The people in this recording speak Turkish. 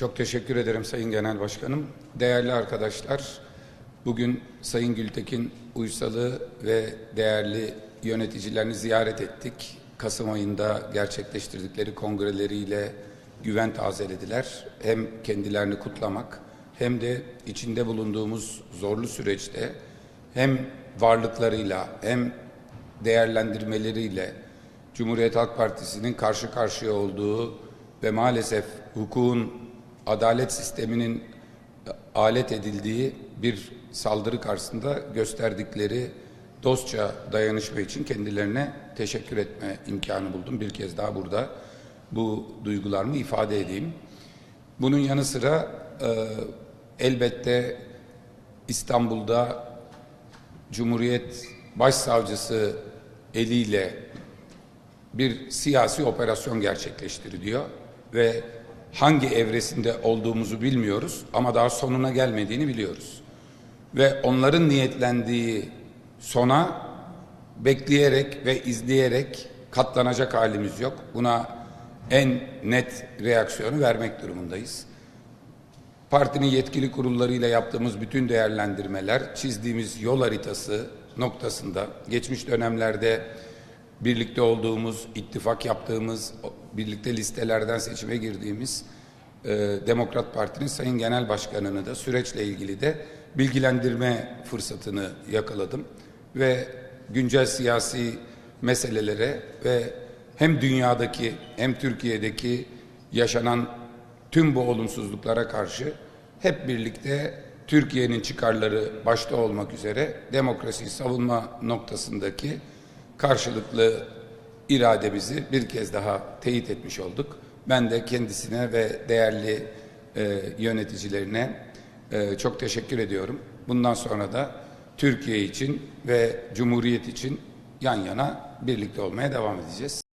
Çok teşekkür ederim Sayın Genel Başkanım. Değerli arkadaşlar, bugün Sayın Gültekin Uysal'ı ve değerli yöneticilerini ziyaret ettik. Kasım ayında gerçekleştirdikleri kongreleriyle güven tazelediler. Hem kendilerini kutlamak hem de içinde bulunduğumuz zorlu süreçte hem varlıklarıyla hem değerlendirmeleriyle Cumhuriyet Halk Partisi'nin karşı karşıya olduğu ve maalesef hukukun, adalet sisteminin alet edildiği bir saldırı karşısında gösterdikleri dostça dayanışma için kendilerine teşekkür etme imkanı buldum. Bir kez daha burada bu duygularımı ifade edeyim. Bunun yanı sıra e, elbette İstanbul'da Cumhuriyet Başsavcısı eliyle bir siyasi operasyon gerçekleştiriliyor ve hangi evresinde olduğumuzu bilmiyoruz ama daha sonuna gelmediğini biliyoruz. Ve onların niyetlendiği sona bekleyerek ve izleyerek katlanacak halimiz yok. Buna en net reaksiyonu vermek durumundayız. Partinin yetkili kurullarıyla yaptığımız bütün değerlendirmeler, çizdiğimiz yol haritası noktasında geçmiş dönemlerde birlikte olduğumuz, ittifak yaptığımız, birlikte listelerden seçime girdiğimiz e, Demokrat Parti'nin Sayın Genel Başkanı'nı da süreçle ilgili de bilgilendirme fırsatını yakaladım. Ve güncel siyasi meselelere ve hem dünyadaki hem Türkiye'deki yaşanan tüm bu olumsuzluklara karşı hep birlikte Türkiye'nin çıkarları başta olmak üzere demokrasiyi savunma noktasındaki karşılıklı irademizi bir kez daha teyit etmiş olduk. Ben de kendisine ve değerli e, yöneticilerine e, çok teşekkür ediyorum. Bundan sonra da Türkiye için ve Cumhuriyet için yan yana birlikte olmaya devam edeceğiz.